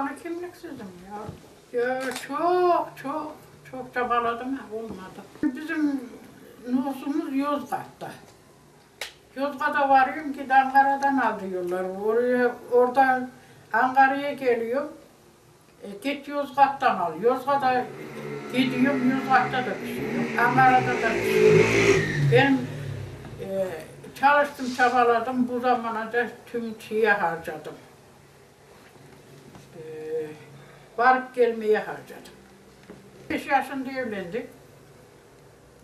Bana kimliksizim ya. Ya çok çok çok çabaladım ha, olmadı. Bizim nüfusumuz Yozgat'ta. Yozgat'a varıyorum ki Ankara'dan alıyorlar. Oraya, oradan Ankara'ya geliyor. E, git Yozgat'tan al. Yozgat'a gidiyorum, Yozgat'ta da yok. Ankara'da da yok. Ben e, çalıştım, çabaladım. Bu zamana da tüm şeye harcadım. E, varıp gelmeye harcadım. 5 yaşında evlendik.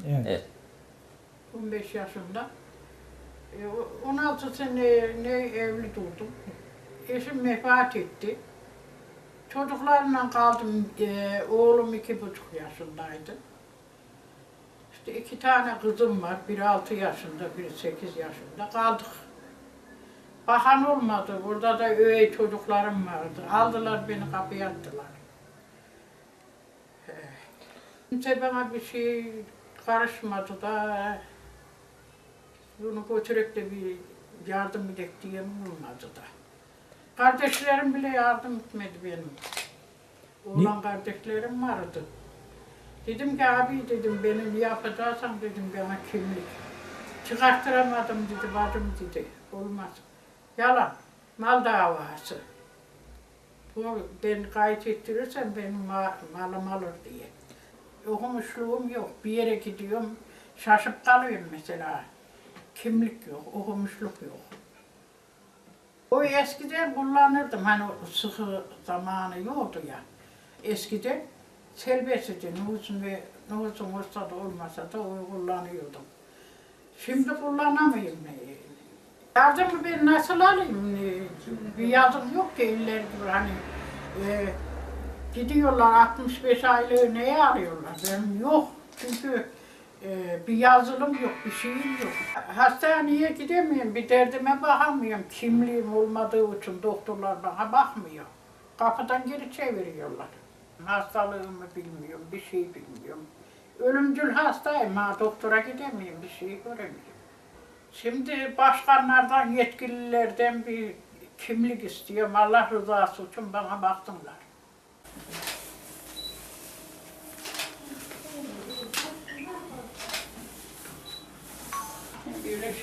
Evet. Evet. 15 yaşında. E, o- 16 sene ne evli durdum. Eşim vefat etti. Çocuklarla kaldım. E, oğlum iki buçuk yaşındaydı. İşte iki tane kızım var. Biri altı yaşında, biri sekiz yaşında. Kaldık. Bakan olmadı. Burada da öğe çocuklarım vardı. Aldılar beni kapıya attılar. Kimse bana bir şey karışmadı da bunu götürüp de bir yardım edek diye olmadı da. Kardeşlerim bile yardım etmedi benim. Oğlan kardeşlerim vardı. Dedim ki abi dedim beni ne yapacaksan dedim bana kimlik. Çıkarttıramadım dedi bacım dedi. Olmaz. Yalan. Mal davası. Bu ben kayıt ettirirsem benim ma malım alır diye. Okumuşluğum yok. Bir yere gidiyorum. Şaşıp kalıyorum mesela. Kimlik yok, okumuşluk yok. O eskiden kullanırdım. Hani sıkı zamanı yoktu ya. Eskiden serbestti. Nüfusun ve nüfusun olsa da olmasa da o kullanıyordum. Şimdi kullanamıyorum. Yardımı ben nasıl alayım? Bir yardım yok ki iller hani. E, gidiyorlar 65 aylığı neye arıyorlar? Benim yok. Çünkü e, bir yazılım yok, bir şeyim yok. Hastaneye gidemiyorum, bir derdime bakamıyorum. Kimliğim olmadığı için doktorlar bana bakmıyor. Kapıdan geri çeviriyorlar. Hastalığımı bilmiyorum, bir şey bilmiyorum. Ölümcül hastayım ha, doktora gidemiyorum, bir şey göremiyorum. Şimdi başkanlardan, yetkililerden bir kimlik istiyorum. Allah rızası için bana baksınlar. Böyle